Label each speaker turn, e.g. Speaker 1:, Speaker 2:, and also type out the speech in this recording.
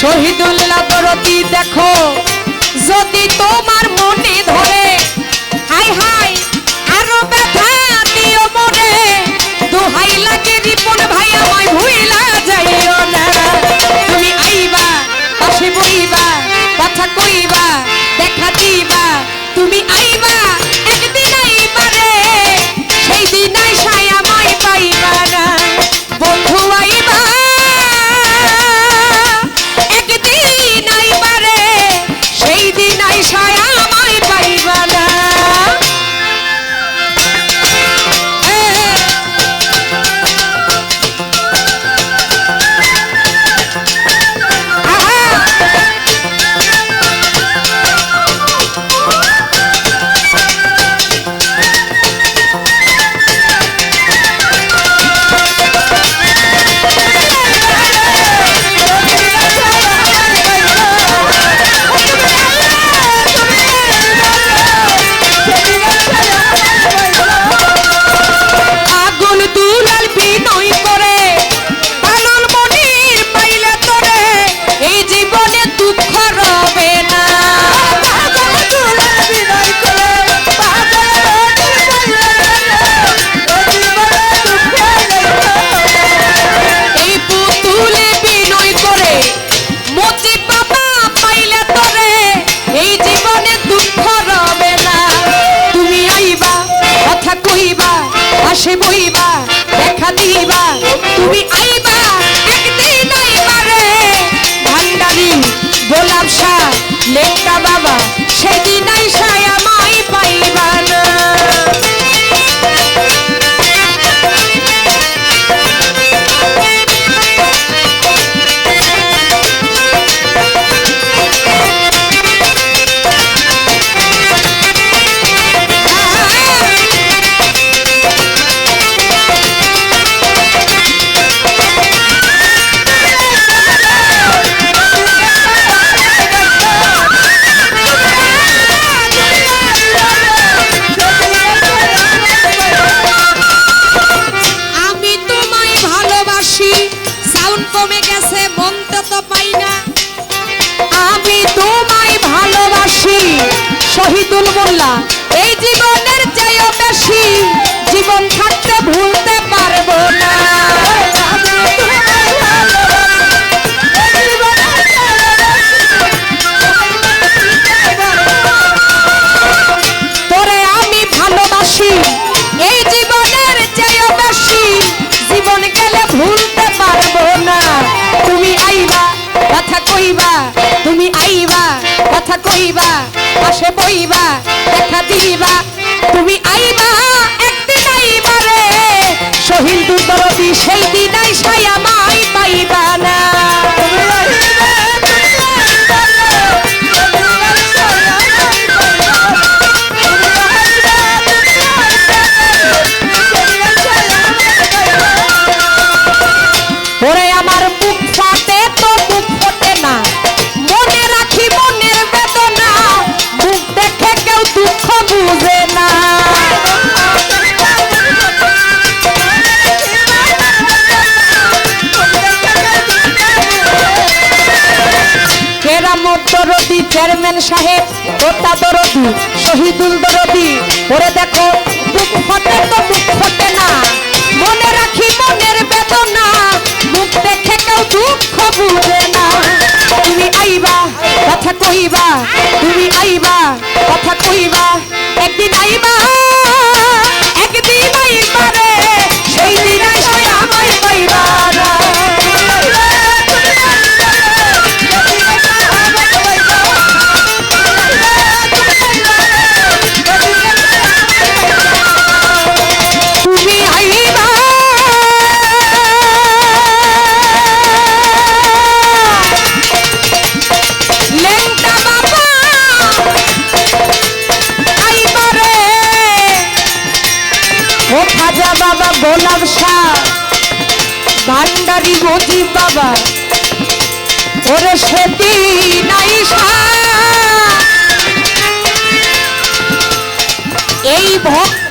Speaker 1: শহীদুল্লাহ দরদি দেখো? জমে গেছে, মনটা তো পাই না। আমি তোমায় ভালোবাসি, শহীদুল মোল্লা। এই জীবনের চেয়েও বেশি জীবন থাকতে ভুলতে পারব না। পাশে বইবা দেখা দিবা। চেয়ারম্যান সাহেব ওটা দরদি, শহীদুল দরদি। ওরে দেখো, বুক ফটে তো বুক ফটে না। মনে রাখি মনের বেদনা, মুখ দেখে কেউ দুঃখ বুঝে না। তুমি আইবা, কথা কইবা, তুমি আইবা, কথা কইবা। বাবা ওরে সতী নাই এই ভক্ত